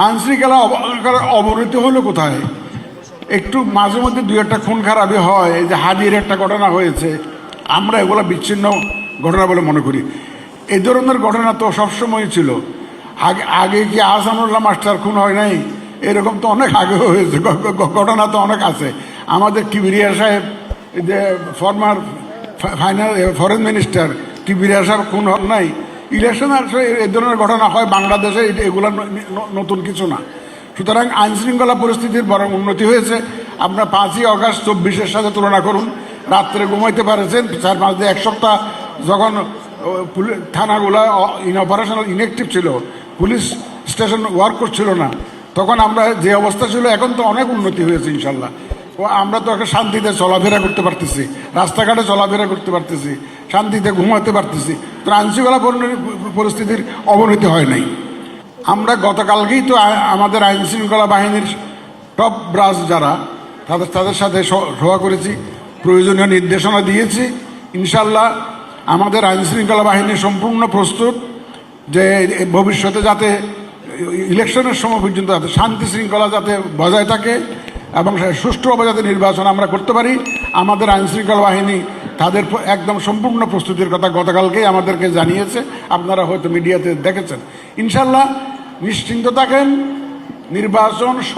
আইনশৃঙ্খলা অব- অবনতি হলো কোথায়? একটু মাঝে মধ্যে দুই একটা খুন খারাপি হয় যে হাজির একটা ঘটনা হয়েছে। আমরা এগুলো বিচ্ছিন্ন ঘটনা বলে মনে করি। এই ধরনের ঘটনা তো সবসময় ছিল। আগে আগে কি আহসানুল্লাহ মাস্টার খুন হয় নাই? এরকম তো অনেক আগে হয়েছে ঘটনা তো অনেক আছে। আমাদের কিবিরিয়া সাহেব যে former final foreign minister Kibria সাহেব খুন হন নাই? ইলেকশন আসলে এই ধরনের ঘটনা হয় বাংলাদেশে এগুলো নতুন কিছু না। সুতরাং আইন শৃঙ্খলা পরিস্থিতির বরং উন্নতি হয়েছে। আপনার পাঁচই অগাস্ট চব্বিশের সাথে তুলনা করুন। রাত্রে ঘুমাইতে পারেছেন, চার পাঁচ দিয়ে এক সপ্তাহ যখন থানাগুলা ইন অপারেশনাল ইনএক্টিভ ছিল, পুলিশ স্টেশন ওয়ার্ক করছিল না, তখন আমরা যে অবস্থা ছিল, এখন তো অনেক উন্নতি হয়েছে ইনশাল্লাহ। ও, আমরা তো একটা শান্তিতে চলাফেরা করতে পারতেছি। রাস্তাঘাটে চলাফেরা করতে পারতেছি। শান্তিতে ঘুমাতে পারতেছি। তো আইনশৃঙ্খলা পরি- পরিস্থিতির অবনতি হয় নাই। আমরা গতকালকেই তো আমাদের আইনশৃঙ্খলা বাহিনীর টপ ব্রাস যারা, তাদের তাদের সাথে সভা করেছি, প্রয়োজনীয় নির্দেশনা দিয়েছি। ইনশাল্লাহ আমাদের আইনশৃঙ্খলা বাহিনী সম্পূর্ণ প্রস্তুত যে ভবিষ্যতে যাতে ইলেকশনের সময় পর্যন্ত যাতে শান্তি শৃঙ্খলা যাতে বজায় থাকে। এবং সে সুষ্ঠুভাবে যাতে নির্বাচন আমরা করতে পারি, আমাদের আইনশৃঙ্খলা বাহিনী তাদের একদম সম্পূর্ণ প্রস্তুতির কথা গতকালকেই আমাদেরকে জানিয়েছে। আপনারা হয়তো মিডিয়াতে দেখেছেন। ইনশাল্লাহ নিশ্চিন্ত থাকেন, নির্বাচন